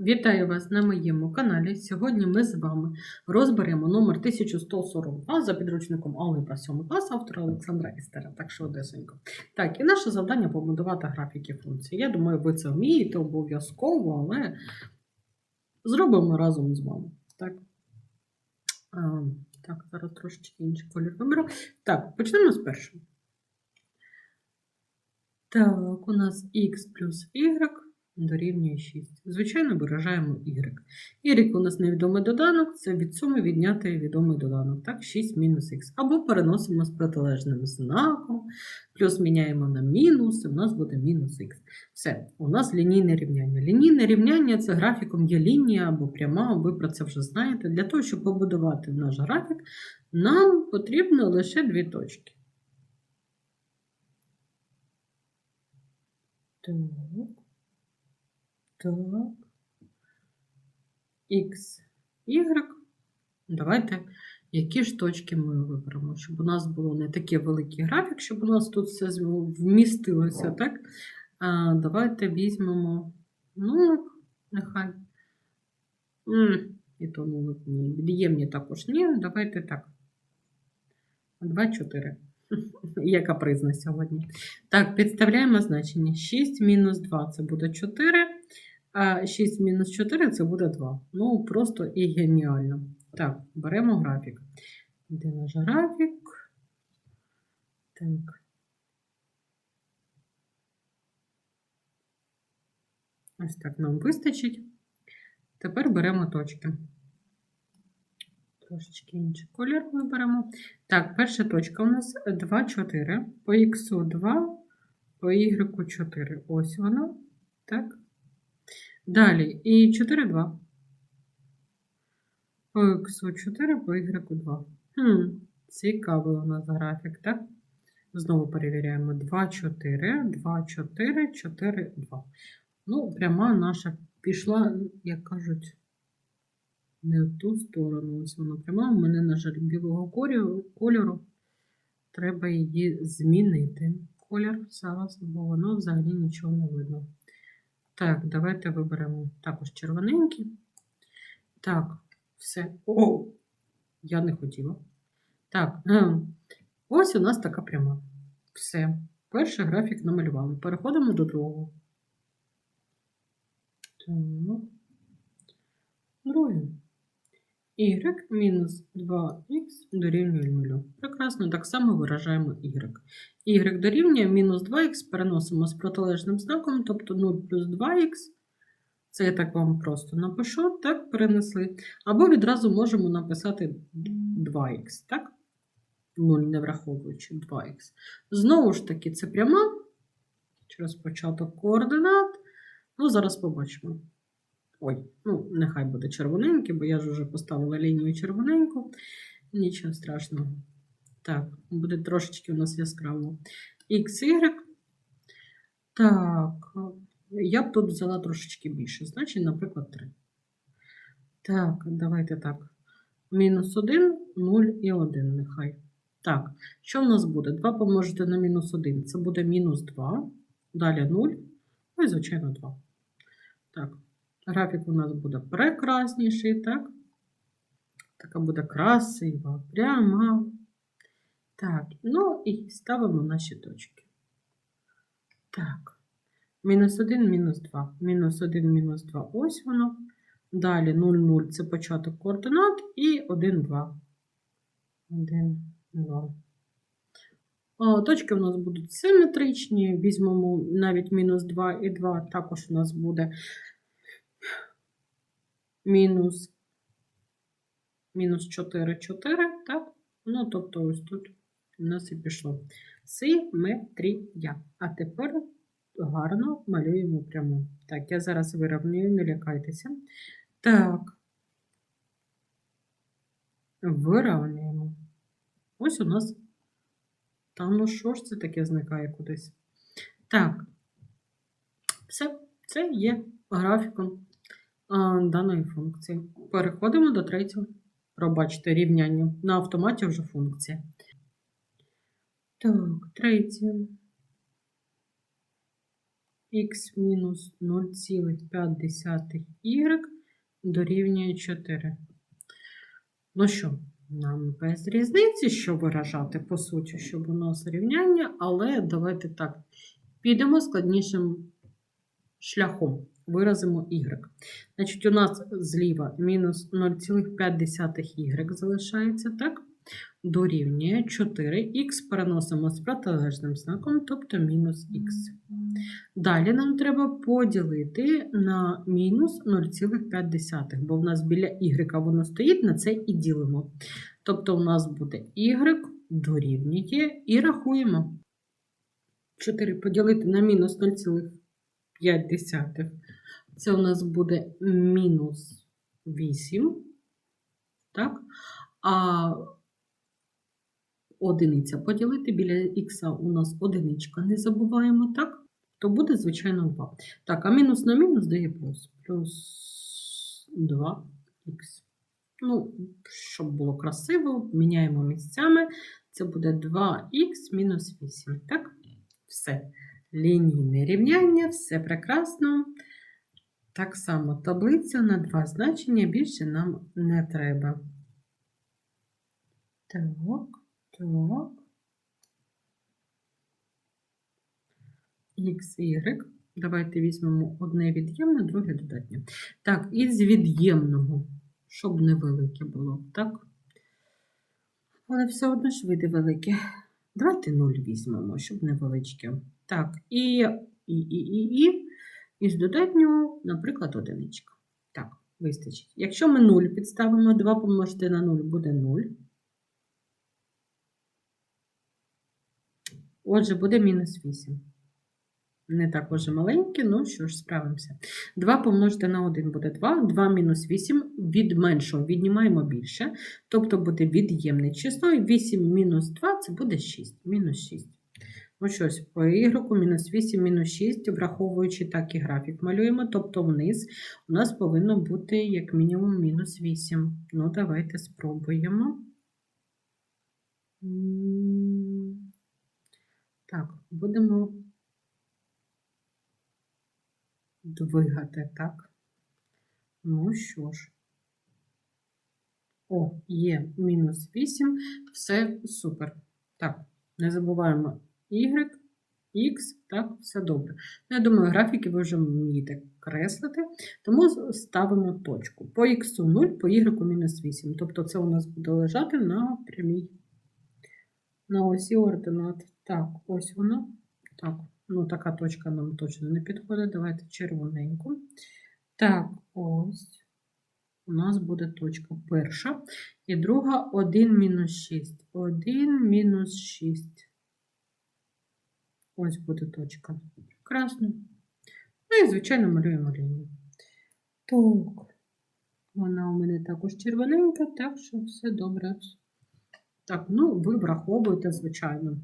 Вітаю вас на моєму каналі. Сьогодні ми з вами розберемо номер 1142 за підручником Алгебра 7 клас автора Олександра Істера. Так що одесенько. Так, і наше завдання побудувати графіки функцій. Я думаю, ви це вмієте обов'язково, але зробимо разом з вами. Так, а, так зараз трошечки інший колір виберу. Так, почнемо з першого. Так, у нас x плюс y дорівнює 6. Звичайно, виражаємо y. Y у нас невідомий доданок, це від суми відняти відомий доданок. Так, 6 мінус х. Або переносимо з протилежним знаком, плюс міняємо на мінус, і у нас буде мінус х. Все, у нас лінійне рівняння. Лінійне рівняння це графіком є лінія або пряма, ви про це вже знаєте. Для того, щоб побудувати наш графік, нам потрібно лише дві точки. Так. Так. X, Y. Давайте, які ж точки ми виберемо, щоб у нас було не такий великий графік, щоб у нас тут все вмістилося, так? А, давайте візьмемо, ну, нехай. І то ну, ні. Від'ємні також ні. Давайте так. 2, 4. Я капризна сьогодні. Так, підставляємо значення. 6 мінус 2 це буде 4, а 6 мінус 4 це буде 2. Ну, просто і геніально. Так, беремо графік. Де наш графік? Так. Ось так нам вистачить. Тепер беремо точки. Трошечки інший колір виберемо. Так, перша точка у нас 2, 4. По х 2, по y 4. Ось вона. Так. Далі. І 4, 2. По х 4, по y 2. Хм, цікавий у нас графік, так? Знову перевіряємо. 2, 4, 2, 4, 4, 2. Ну, пряма наша пішла, як кажуть, не в ту сторону. Ось вона пряма. У мене, на жаль, білого кольору. Треба її змінити. Колір зараз, бо воно взагалі нічого не видно. Так, давайте виберемо також червоненький. Так, все. О, я не хотіла. Так, ось у нас така пряма. Все. Перший графік намалювали. Переходимо до другого. Так. Друге. Y мінус 2х дорівнює 0. Прекрасно, так само виражаємо y. y дорівнює мінус 2х переносимо з протилежним знаком, тобто 0 плюс 2х. Це я так вам просто напишу, так, перенесли. Або відразу можемо написати 2х, так? 0 не враховуючи 2х. Знову ж таки, це пряма через початок координат. Ну, зараз побачимо. Ой, ну, нехай буде червоненький, бо я ж вже поставила лінію червоненьку. Нічого страшного. Так, буде трошечки у нас яскраво. XY. Так, я б тут взяла трошечки більше. Значить, наприклад, 3. Так, давайте так. Мінус 1, 0 і 1 нехай. Так, що в нас буде? 2 помножити на мінус 1. Це буде мінус 2. Далі 0. Ну і, звичайно, 2. Так, Графік у нас буде прекрасніший, так? Така буде красива, пряма. Так, ну і ставимо наші точки. Так, мінус 1, мінус 2. Мінус 1, мінус 2. Ось воно. Далі 0, 0 це початок координат і 1, 2. 1, 2. Точки у нас будуть симетричні. Візьмемо навіть мінус 2 і 2. Також у нас буде мінус мінус 4, 4, так? Ну, тобто, ось тут у нас і пішло. Симетрія. А тепер гарно малюємо пряму. Так, я зараз вирівнюю, не лякайтеся. Так. Вирівнюємо. Ось у нас. Там, ну що ж це таке зникає кудись? Так. Все, це є графіком даної функції. Переходимо до третього. Пробачте рівняння. На автоматі вже функція. Так, третє. х мінус 0,5y дорівнює 4. Ну що, нам без різниці, що виражати, по суті, щоб у нас рівняння, але давайте так, підемо складнішим шляхом. Виразимо y. Значить, у нас зліва мінус 0,5y залишається, так? Дорівнює 4х переносимо з протилежним знаком, тобто мінус х. Далі нам треба поділити на мінус 0,5, бо в нас біля y воно стоїть, на це і ділимо. Тобто у нас буде y дорівнює і рахуємо. 4 поділити на мінус 0,5. Це у нас буде мінус 8. Так? А одиниця поділити біля х у нас одиничка, не забуваємо, так? То буде, звичайно, 2. Так, а мінус на мінус дає плюс. Плюс 2х. Ну, щоб було красиво, міняємо місцями. Це буде 2х мінус 8. Так? Все. Лінійне рівняння, все прекрасно. Так само таблиця на два значення більше нам не треба. Так, так. X, Y. Давайте візьмемо одне від'ємне, друге додатнє. Так, із від'ємного, щоб невелике було, так? Але все одно ж види великі. Давайте 0 візьмемо, щоб невеличке. Так, і, і, і, і, і. Із додатнього, наприклад, одиничка. Так, вистачить. Якщо ми 0 підставимо, 2 помножити на 0 буде 0. Отже, буде мінус 8. Не так уже маленьке, ну що ж, справимося. 2 помножити на 1 буде 2, 2 мінус 8 від меншого віднімаємо більше, тобто буде від'ємне число, 8 мінус 2 це буде 6, мінус 6. Ну щось, по y мінус 8, мінус 6, враховуючи так і графік малюємо, тобто вниз у нас повинно бути як мінімум мінус 8. Ну, давайте спробуємо. Так, будемо двигати, так? Ну що ж. О, є мінус 8, все супер. Так, не забуваємо y, x, так, все добре. Ну, Я думаю, графіки ви вже вмієте креслити, тому ставимо точку. По x 0, по y мінус 8. Тобто це у нас буде лежати на прямій. На осі ординат. Так, ось воно. Так, ну така точка нам точно не підходить. Давайте червоненьку. Так, ось. У нас буде точка перша. І друга 1 мінус 6. 1 мінус 6. Ось буде точка. Прекрасно. Ну і, звичайно, малюємо лінію. Так. Вона у мене також червоненька, так що все добре. Так, ну, ви враховуєте, звичайно.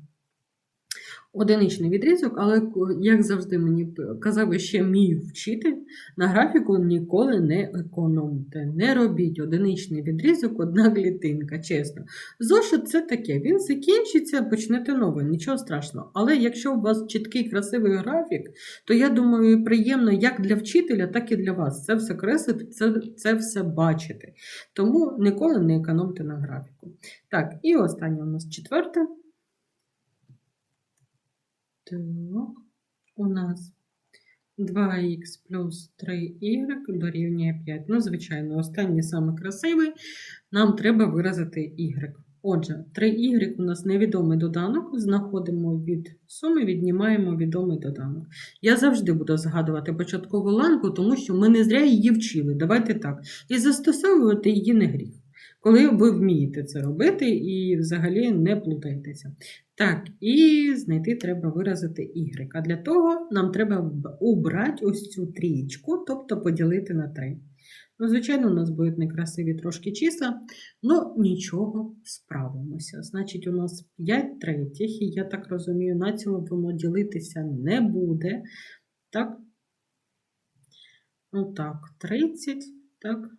Одиничний відрізок, але, як завжди, мені казав ще мій вчитель, на графіку ніколи не економте. Не робіть одиничний відрізок, одна клітинка, чесно. Зошит це таке, він закінчиться, почнете новий, нічого страшного. Але якщо у вас чіткий, красивий графік, то я думаю, приємно як для вчителя, так і для вас. Це все креслити, це, це все бачити. Тому ніколи не економте на графіку. Так, і останнє у нас четверте. Так, у нас 2х плюс 3y дорівнює 5. Ну, звичайно, останній саме красивий. Нам треба виразити y. Отже, 3y у нас невідомий доданок. Знаходимо від суми, віднімаємо відомий доданок. Я завжди буду згадувати початкову ланку, тому що ми не зря її вчили. Давайте так. І застосовувати її не гріх. Коли ви вмієте це робити і взагалі не плутайтеся. Так, і знайти треба виразити y. А для того нам треба убрати ось цю трієчку, тобто поділити на 3. Ну, звичайно, у нас будуть некрасиві трошки числа, але нічого, справимося. Значить, у нас 5 третіх, і я так розумію, на цьому воно ділитися не буде. Так, ну так, 30, так.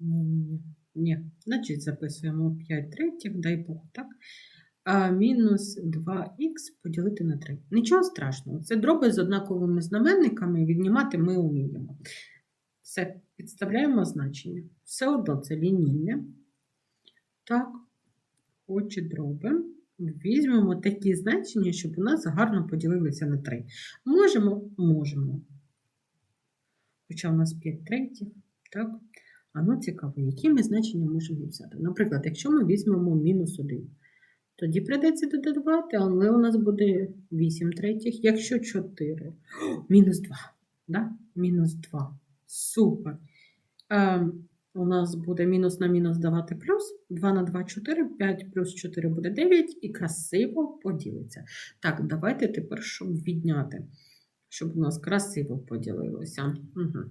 Ні-ні-ні. Ні, значить записуємо 5 третіх, дай Бог, так? а, мінус 2х поділити на 3. Нічого страшного. Це дроби з однаковими знаменниками, віднімати ми вміємо. Все, підставляємо значення. Все одно це лінійне. Так, хоче дроби. Візьмемо такі значення, щоб у нас гарно поділилися на 3. Можемо? Можемо. Хоча у нас 5 третіх. Так. А ну цікаво, які ми значення можемо взяти. Наприклад, якщо ми візьмемо мінус 1, тоді прийдеться додавати, але у нас буде 8 третіх. Якщо 4, мінус 2. Да? Мінус 2. Супер. Ем, у нас буде мінус на мінус давати плюс. 2 на 2 4, 5 плюс 4 буде 9 і красиво поділиться. Так, давайте тепер, щоб відняти, щоб у нас красиво поділилося. Угу.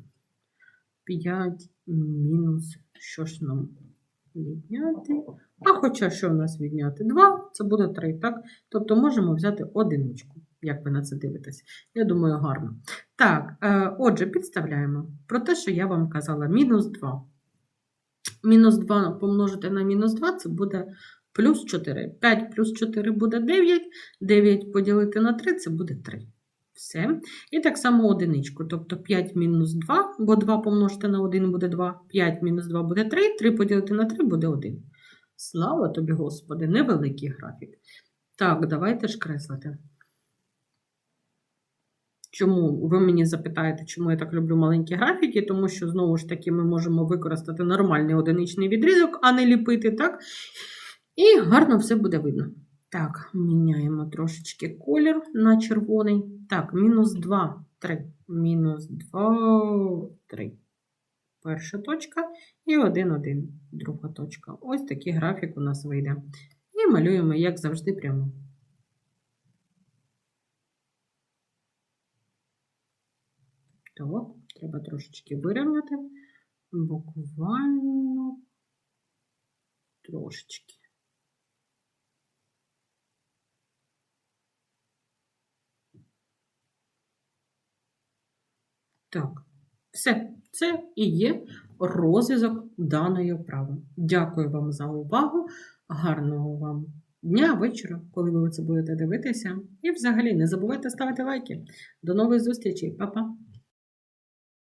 5 мінус, що ж нам відняти? А хоча що у нас відняти? 2, це буде 3, так? Тобто можемо взяти одиничку, як ви на це дивитесь. Я думаю, гарно. Так, е, отже, підставляємо про те, що я вам казала, мінус 2. Мінус 2 помножити на мінус 2 це буде плюс 4. 5 плюс 4 буде 9, 9 поділити на 3 це буде 3. Все. І так само одиничку. Тобто 5 мінус 2, бо 2 помножити на 1 буде 2, 5 мінус 2 буде 3, 3 поділити на 3 буде 1. Слава тобі, Господи, невеликий графік. Так, давайте ж креслити. Чому ви мені запитаєте, чому я так люблю маленькі графіки? Тому що, знову ж таки, ми можемо використати нормальний одиничний відрізок, а не ліпити, так? І гарно все буде видно. Так, міняємо трошечки колір на червоний. Так, мінус 2, 3. Мінус 2, 3. Перша точка і 1, 1. Друга точка. Ось такий графік у нас вийде. І малюємо, як завжди, прямо. Так, треба трошечки вирівняти. Буквально трошечки. Так, все, це і є розв'язок даної вправи. Дякую вам за увагу. Гарного вам дня, вечора, коли ви це будете дивитися. І взагалі не забувайте ставити лайки. До нових зустрічей, Па-па!